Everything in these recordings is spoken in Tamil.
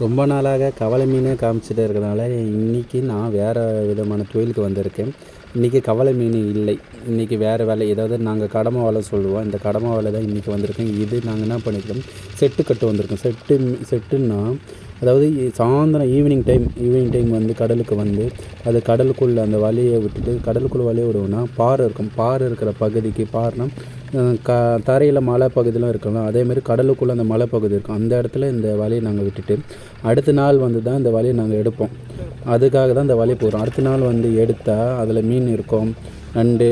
ரொம்ப நாளாக கவலை மீனே காமிச்சிட்டு இருக்கிறதுனால இன்றைக்கி நான் வேறு விதமான தொழிலுக்கு வந்திருக்கேன். இன்றைக்கி கவலை மீன் இல்லை. இன்றைக்கி வேறு வேலை ஏதாவது நாங்கள் கடமை வேலை சொல்லுவோம். இந்த கடமை வேலை தான் இன்றைக்கி வந்திருக்கேன். இது நாங்கள் என்ன பண்ணியிருக்கோம் செட்டு கட்டு வந்திருக்கோம். செட்டு செட்டுன்னா அதாவது சாயந்தரம் ஈவினிங் டைம் ஈவினிங் டைம் வந்து கடலுக்கு வந்து அது கடலுக்குள்ளே அந்த வலையை விட்டுட்டு கடலுக்குள்ளே வலையை விடுவோம்னா பாறை இருக்கும். பாறை இருக்கிற பகுதிக்கு பாறைனா க தரையில் மலை பகுதியெலாம் இருக்கலாம் அதேமாதிரி கடலுக்குள்ளே அந்த மலை பகுதி இருக்கும். அந்த இடத்துல இந்த வலையை நாங்கள் விட்டுட்டு அடுத்த நாள் வந்து தான் இந்த வலையை நாங்கள் எடுப்போம். அதுக்காக தான் இந்த வலையை போகிறோம் அடுத்த நாள் வந்து எடுத்தால் அதில் மீன் இருக்கும் நண்டு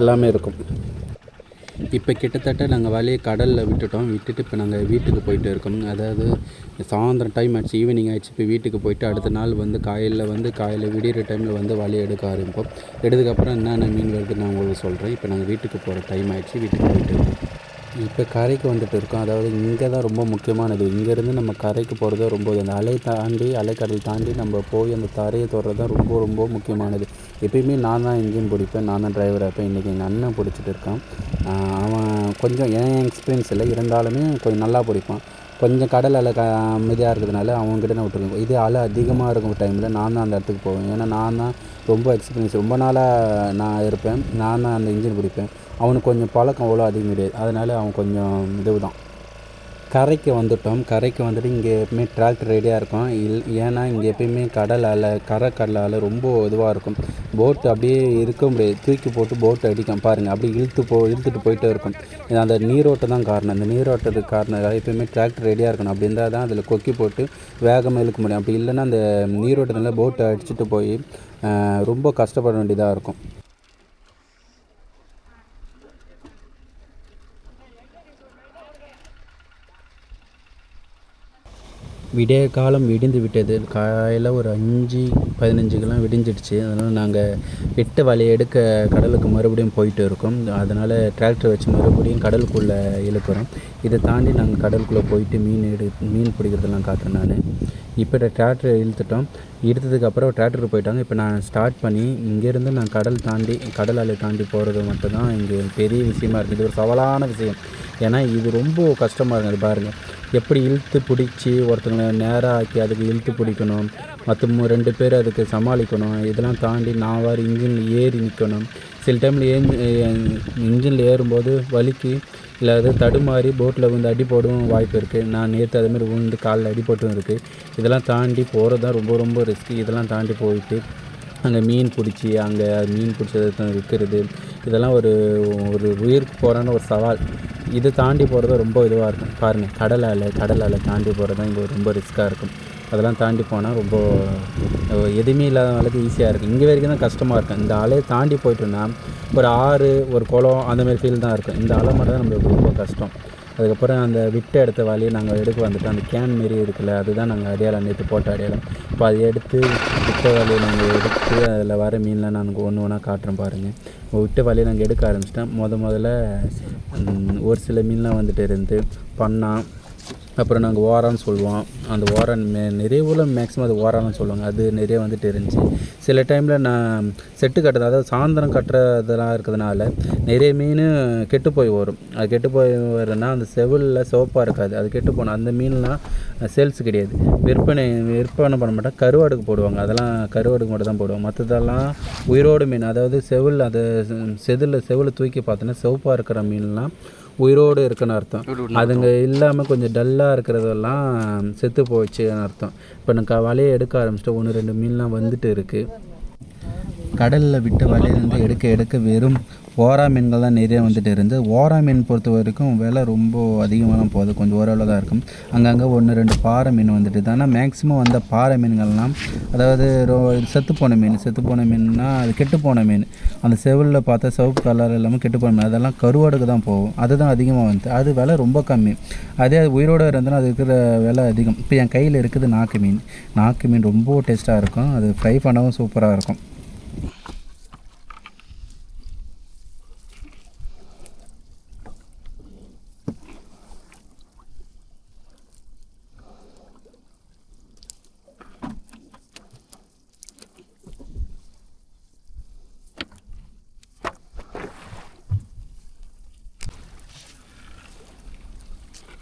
எல்லாமே இருக்கும். இப்போ கிட்டத்தட்ட நாங்கள் வலையை கடலில் விட்டுட்டோம். விட்டுட்டு இப்போ நாங்கள் வீட்டுக்கு போயிட்டு இருக்கோம். அதாவது சாயந்தரம் டைம் ஆச்சு ஈவினிங் ஆயிடுச்சு. இப்போ வீட்டுக்கு போயிட்டு அடுத்த நாள் வந்து காலையில் வந்து காலையில் விடிகிற டைமில் வந்து வலையை எடுக்க ஆரம்பிப்போம். எடுத்ததுக்கப்புறம் என்னென்ன மீன் வருதுன்னு நான் உங்களுக்கு சொல்கிறேன் இப்போ நாங்கள் வீட்டுக்கு போகிற டைம் ஆயிடுச்சு. வீட்டுக்கு போயிட்டு இருக்கோம் இப்போ கரைக்கு வந்துட்டு இருக்கோம். அதாவது இங்கே தான் ரொம்ப முக்கியமானது. இங்கேருந்து நம்ம கரைக்கு போகிறது ரொம்ப அந்த அலை தாண்டி அலைக்கடல் தாண்டி நம்ம போய் அந்த தரையை தொடுறது தான் ரொம்ப ரொம்ப முக்கியமானது. எப்பயுமே நான் தான் இன்ஜின் பிடிப்பேன். நான் தான் டிரைவர் இருப்பேன். இன்றைக்கி எங்கள் அண்ணன் பிடிச்சிட்டு இருக்கான். அவன் கொஞ்சம் என் எக்ஸ்பீரியன்ஸ் இல்லை. இருந்தாலுமே கொஞ்சம் நல்லா பிடிப்பான். கொஞ்சம் கடல் அலை க அமைதியாக இருக்கிறதுனால அவங்ககிட்ட நான் விட்டுருக்கேன் இதே அலை அதிகமாக இருக்கும் டைமில் நான் தான் அந்த இடத்துக்கு போவேன். ஏன்னா நான் தான் ரொம்ப எக்ஸ்பீரியன்ஸ் ரொம்ப நாளாக நான் இருப்பேன். நான் தான் அந்த இன்ஜின் பிடிப்பேன். அவனுக்கு கொஞ்சம் பழக்கம் அவ்வளோ அதிகம் கிடையாது. அதனால் அவன் கொஞ்சம் இதுவு தான் கரைக்கு வந்துட்டோம். கரைக்கு வந்துட்டு இங்கே எப்பவுமே டிராக்டர் ரெடியாக இருக்கும். இல் ஏன்னா இங்கே எப்பயுமே கடல் அலை கரை கடல் அலை ரொம்ப இதுவாக இருக்கும். போட்டு அப்படியே இருக்க முடியாது. தூக்கி போட்டு போட்டு அடிக்கும். பாருங்கள் அப்படியே இழுத்து போ இழுத்துட்டு போயிட்டே இருக்கும். இது அந்த நீரோட்டம் தான் காரணம். அந்த நீரோட்டத்துக்கு காரணம் எப்பயுமே டிராக்டர் ரெடியாக இருக்கணும். அப்படி இருந்தால் தான் அதில் கொக்கி போட்டு வேகமாக இழுக்க முடியும். அப்படி இல்லைன்னா அந்த நீரோட்டத்தில் போட்டை அடிச்சுட்டு போய் ரொம்ப கஷ்டப்பட வேண்டியதாக இருக்கும். விடிய காலம் விடிந்து விட்டது. காலையில் ஒரு அஞ்சு பதினஞ்சுக்கெல்லாம் விடிஞ்சிடுச்சு. அதனால் நாங்கள் எட்டு வலையை எடுக்க கடலுக்கு மறுபடியும் போயிட்டு இருக்கோம். அதனால் டிராக்டர் வச்சு மறுபடியும் கடலுக்குள்ளே இழுக்கிறோம். இதை தாண்டி நாங்கள் கடலுக்குள்ளே போயிட்டு மீன் எடு மீன் பிடிக்கிறதெல்லாம் காட்டுறேன் நான். இப்போ டிராக்டரை இழுத்துட்டோம். இழுத்ததுக்கப்புறம் டிராக்டர் போயிட்டாங்க. இப்போ நான் ஸ்டார்ட் பண்ணி இங்கேருந்து நான் கடல் தாண்டி கடல் அலை தாண்டி போகிறது மட்டும்தான் இங்கே பெரிய விஷயமா இருக்குது இது ஒரு சவாலான விஷயம். ஏன்னா இது ரொம்ப கஷ்டமாக இருக்குது பாருங்கள் எப்படி இழுத்து பிடிச்சி ஒருத்தங்களை நேராக ஆக்கி அதுக்கு இழுத்து பிடிக்கணும் மற்ற ரெண்டு பேர் அதுக்கு சமாளிக்கணும் இதெல்லாம் தாண்டி நான் வேறு இன்ஜினில் ஏறி நிற்கணும் சில டைமில் ஏ இன்ஜினில் ஏறும்போது வலிக்கு இல்லை அது தடுமாறி போட்டில் வந்து அடி வாய்ப்பு இருக்குது நான் நேற்று அதுமாரி விழுந்து காலில் அடிபட்டும் இருக்குது இதெல்லாம் தாண்டி போகிறது தான் ரொம்ப ரொம்ப ரிஸ்க்கு இதெல்லாம் தாண்டி போயிட்டு அங்கே மீன் பிடிச்சி அங்கே மீன் பிடிச்சது விற்கிறது இதெல்லாம் ஒரு ஒரு உயிருக்கு போகிறான ஒரு சவால். இதை தாண்டி போகிறது ரொம்ப இதுவாக இருக்கும். பாருங்கள் கடல் அலை கடல் அலை தாண்டி போகிறது தான் இங்கே ரொம்ப ரிஸ்க்காக இருக்கும். அதெல்லாம் தாண்டி போனால் ரொம்ப எதுவுமே இல்லாத அளவுக்கு ஈஸியாக இருக்கும். இங்கே வரைக்கும் தான் கஷ்டமாக இருக்கும். இந்த அலையை தாண்டி போயிட்டோன்னா ஒரு ஆறு ஒரு குளம் அந்தமாரி ஃபீல் தான் இருக்கும். இந்த அலை மட்டும் தான் நம்மளுக்கு ரொம்ப கஷ்டம். அதுக்கப்புறம் அந்த விட்டு எடுத்த வழியை நாங்கள் எடுக்க வந்துட்டோம். அந்த கேன் மாரி இருக்குல்ல அதுதான் நாங்கள் அடையாளம் நேற்று போட்ட அடையாளம். இப்போ அதை எடுத்து விட்ட வலையை நாங்கள் எடுத்து அதில் வர மீன்லாம் நான் ஒன்று ஒன்றா காட்டுறேன் பாருங்கள் விட்ட வலையை நாங்கள் எடுக்க ஆரம்பிச்சிட்டோம். முத முதல்ல ஒரு சில மீன்லாம் வந்துட்டு இருந்து பண்ணா அப்புறம் நாங்கள் ஓரான்னு சொல்லுவோம். அந்த ஓரான் மே நிறைய ஊரில் மேக்ஸிமம் அது ஓரான்னு சொல்லுவாங்க. அது நிறைய வந்துட்டு இருந்துச்சு. சில டைமில் நான் செட்டு கட்டுறது அதாவது சாயந்தரம் கட்டுறதெல்லாம் இருக்கிறதுனால நிறைய மீன் கெட்டு போய் வரும். அது கெட்டு போய் வரனா அந்த செவிலில் சிவப்பாக இருக்காது. அது கெட்டு போன அந்த மீன்லாம் சேல்ஸ் கிடையாது. விற்பனை விற்பனை பண்ண மாட்டேன் கருவாடுக்கு போடுவாங்க. அதெல்லாம் கருவாடுக்கு மட்டும் தான் போடுவாங்க மற்றதெல்லாம் உயிரோடு மீன். அதாவது செவில் அது செதில் செவில் தூக்கி பார்த்தோன்னா சிவப்பாக இருக்கிற மீன்லாம் உயிரோடு இருக்குன்னு அர்த்தம். அதுங்க இல்லாமல் கொஞ்சம் டல்லாக இருக்கிறதெல்லாம் செத்து போச்சுன்னு அர்த்தம். இப்போ நான் வலையை எடுக்க ஆரம்பிச்சிட்டு ஒன்று ரெண்டு மீன்லாம் வந்துட்டு இருக்குது கடலில் விட்டு வலையிலேருந்து எடுக்க எடுக்க வெறும் ஓரா மீன்கள் தான் நிறைய வந்துட்டு இருந்து. ஓரா மீன் பொறுத்த வரைக்கும் விலை ரொம்ப அதிகமாக போகுது. கொஞ்சம் ஓரளவு தான் இருக்கும். அங்கங்கே ஒன்று ரெண்டு பாறை மீன் வந்துட்டு ஆனால் மேக்ஸிமம் வந்த பாறை மீன்கள்லாம் அதாவது செத்து போன மீன் செத்து போன மீன்னா அது கெட்டு போன மீன். அந்த செவிலில் பார்த்தா சிவப்பு கலர் இல்லாமல் கெட்டு போன மீன். அதெல்லாம் கருவாடுக்கு தான் போகும். அதுதான் அதிகமாக வந்து. அது விலை ரொம்ப கம்மி. அதே அது உயிரோடு இருந்ததுன்னா அது இருக்கிற விலை அதிகம். இப்போ என் கையில் இருக்குது நாக்கு மீன். நாக்கு மீன் ரொம்ப டேஸ்ட்டாக இருக்கும். அது ஃப்ரை பண்ணவும் சூப்பராக இருக்கும்.